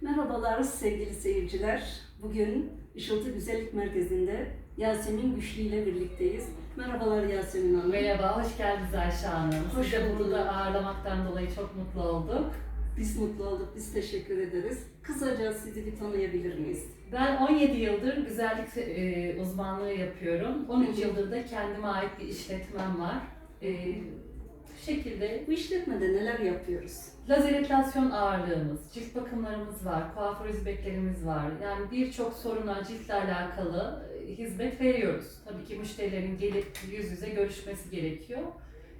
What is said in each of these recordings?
Merhabalar sevgili seyirciler. Bugün Işıltı Güzellik Merkezi'nde Yasemin Güçlü ile birlikteyiz. Merhabalar Yasemin Hanım. Merhaba, hoş geldiniz Ayşe Hanım. Hoş Sizi de burada ağırlamaktan dolayı çok mutlu olduk. Biz mutlu olduk, biz teşekkür ederiz. Kısaca sizi bir tanıyabilir miyiz? Ben 17 yıldır güzellik e, uzmanlığı yapıyorum. 13 Hı hı. yıldır da kendime ait bir işletmem var. Bu şekilde Bu işletmede neler yapıyoruz? lazer epilasyon ağırlığımız, cilt bakımlarımız var, kuaför hizmetlerimiz var. Yani birçok soruna ciltle alakalı e, hizmet veriyoruz. Tabii ki müşterilerin gelip yüz yüze görüşmesi gerekiyor.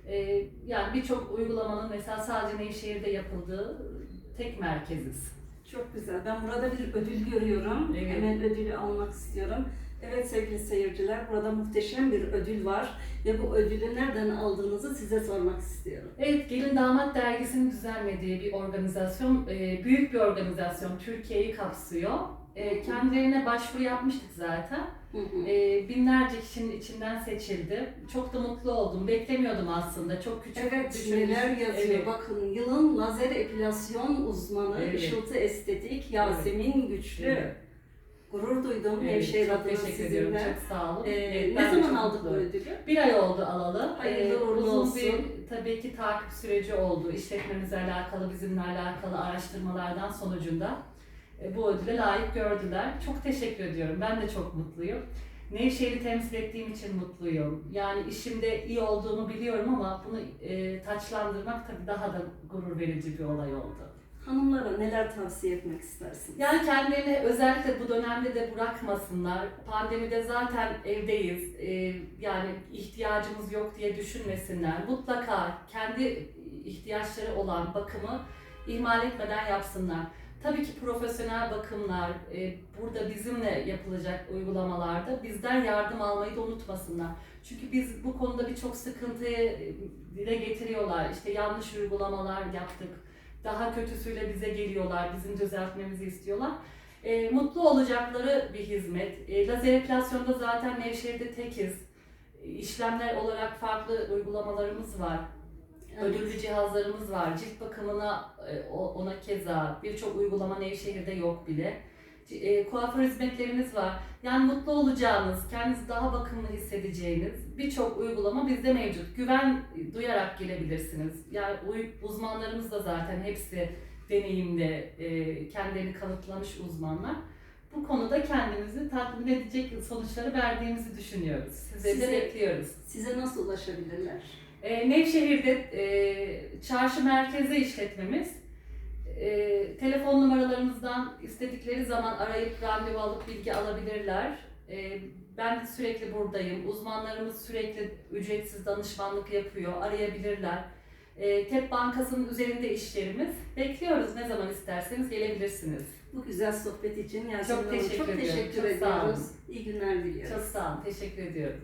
E, yani birçok uygulamanın mesela sadece Nevşehir'de yapıldığı tek merkeziz. Çok güzel. Ben burada bir ödül görüyorum. Evet. Hemen ödülü almak istiyorum. Evet sevgili seyirciler, burada muhteşem bir ödül var ve bu ödülü nereden aldığınızı size sormak istiyorum. Evet, Gelin Damat Dergisi'nin düzenlediği bir organizasyon, e, büyük bir organizasyon, Türkiye'yi kapsıyor. E, Kendilerine başvuru yapmıştık zaten. Hı hı. E, Binlerce kişinin içinden seçildi. Çok da mutlu oldum. Beklemiyordum aslında. Çok küçük Evet, neler yazıyor. Evet. Bakın, yılın lazer epilasyon uzmanı, Evet. Işıltı Estetik, Yasemin Güçlü. Evet. Gurur duydum Evet, Nevşehir çok adına teşekkür ediyorum. sizinle. Çok sağ olun. Ee, Evet, ne zaman aldık bu ödülü? Bir ay oldu alalı. Hayırlı Ee, uğurlu uzun olsun. bir tabii ki takip süreci oldu. İşletmemizle alakalı, bizimle alakalı araştırmalardan sonucunda e, bu ödüle layık gördüler. Çok teşekkür ediyorum. Ben de çok mutluyum. Nevşehir'i temsil ettiğim için mutluyum. Yani işimde iyi olduğumu biliyorum ama bunu e, taçlandırmak tabii daha da gurur verici bir olay oldu. Hanımlara neler tavsiye etmek istersiniz? Yani kendilerini özellikle bu dönemde de bırakmasınlar. Pandemide zaten evdeyiz. Ee, yani ihtiyacımız yok diye düşünmesinler. Mutlaka kendi ihtiyaçları olan bakımı ihmal etmeden yapsınlar. Tabii ki profesyonel bakımlar, e, burada bizimle yapılacak uygulamalarda bizden yardım almayı da unutmasınlar. Çünkü biz bu konuda birçok sıkıntıyı e, dile getiriyorlar. İşte yanlış uygulamalar yaptık daha kötüsüyle bize geliyorlar, bizim düzeltmemizi istiyorlar. E, mutlu olacakları bir hizmet. E, lazer epilasyonda zaten Nevşehir'de tekiz. E, işlemler olarak farklı uygulamalarımız var. Ödüllü cihazlarımız var. Cilt bakımına e, ona keza birçok uygulama Nevşehir'de yok bile. E, kuaför hizmetlerimiz var. Yani mutlu olacağınız, kendinizi daha bakımlı hissedeceğiniz birçok uygulama bizde mevcut. Güven duyarak gelebilirsiniz. Yani uzmanlarımız da zaten hepsi deneyimli, e, kendilerini kanıtlamış uzmanlar. Bu konuda kendimizi tatmin edecek sonuçları verdiğimizi düşünüyoruz. Size Size- de bekliyoruz. Size nasıl ulaşabilirler? E, Nevşehir'de e, çarşı merkezi işletmemiz. E, telefon numaralarımızdan istedikleri zaman arayıp randevu alıp bilgi alabilirler. E, ben de sürekli buradayım. Uzmanlarımız sürekli ücretsiz danışmanlık yapıyor. Arayabilirler. E, TEP Bankası'nın üzerinde işlerimiz. Bekliyoruz. Ne zaman isterseniz gelebilirsiniz. Bu güzel sohbet için Yasemin Çok Hanım teşekkür çok teşekkür ediyoruz. İyi günler diliyoruz. Çok sağ olun. Teşekkür ediyorum.